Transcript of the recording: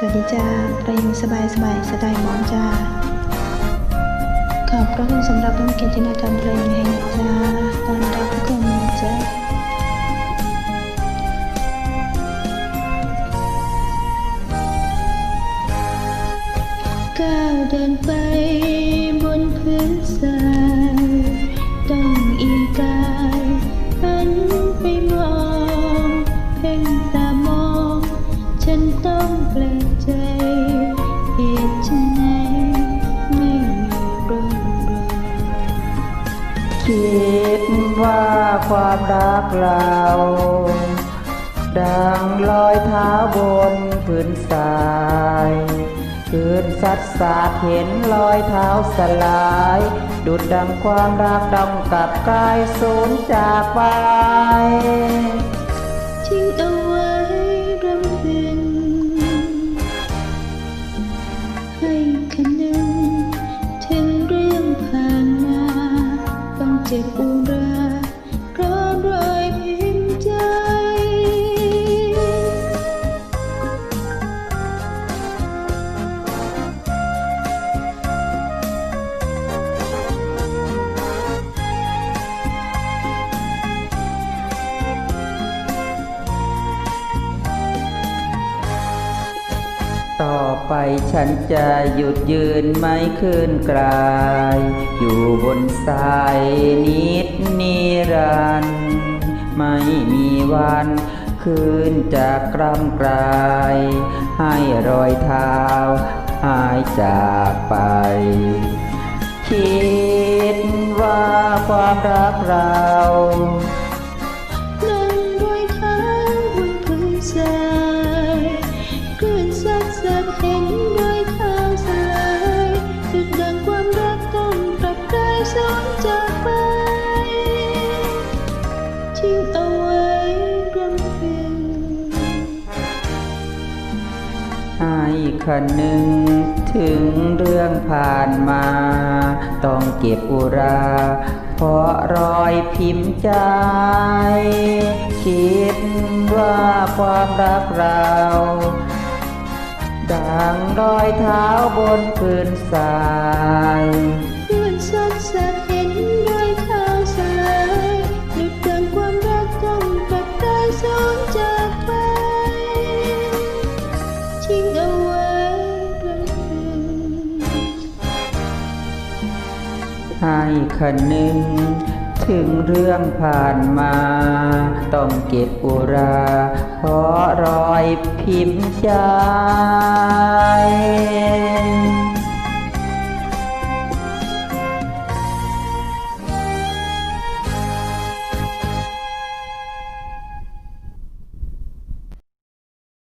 สวัสดีจ้าเพลงสบายสบายสไตล์หมอจ้า ขอบพระคุณสำหรับผู้เกียรติที่มาทำเพลงให้นะจ้าตอนรับทุกคนนะจ้าก้าวเดินไปบนพื้นทรายต้องอีกา ต้องแปลกใจเหตุไฉนไม่มีร่องรอยคิดว่าความรักเราดังลอยเท้าบนพื้นทรายคืนสัดสาดเห็นรอยเท้าสลาย ดุดดังความรักดองกับกายสูญจากไป เจ็บอุร ต่อไปฉันจะหยุดยืนไม่ขึ้นกลาย อยู่บนสายนิดนิรันดร์ไม่มีวันคืนจากกรำกลาย ให้รอยเท้าหายจากไป คิดว่าความรักเรา ให้คันหนึ่งถึงเรื่องผ่านมา ต้องเก็บอุรา เพราะรอยพิมพ์ใจ คิดว่าความรักเราดังรอยเท้าบนพื้นทราย ให้คันหนึ่ง ถึงเรื่องผ่านมา ต้องเก็บอุรา เพราะรอยพิมพ์ใจ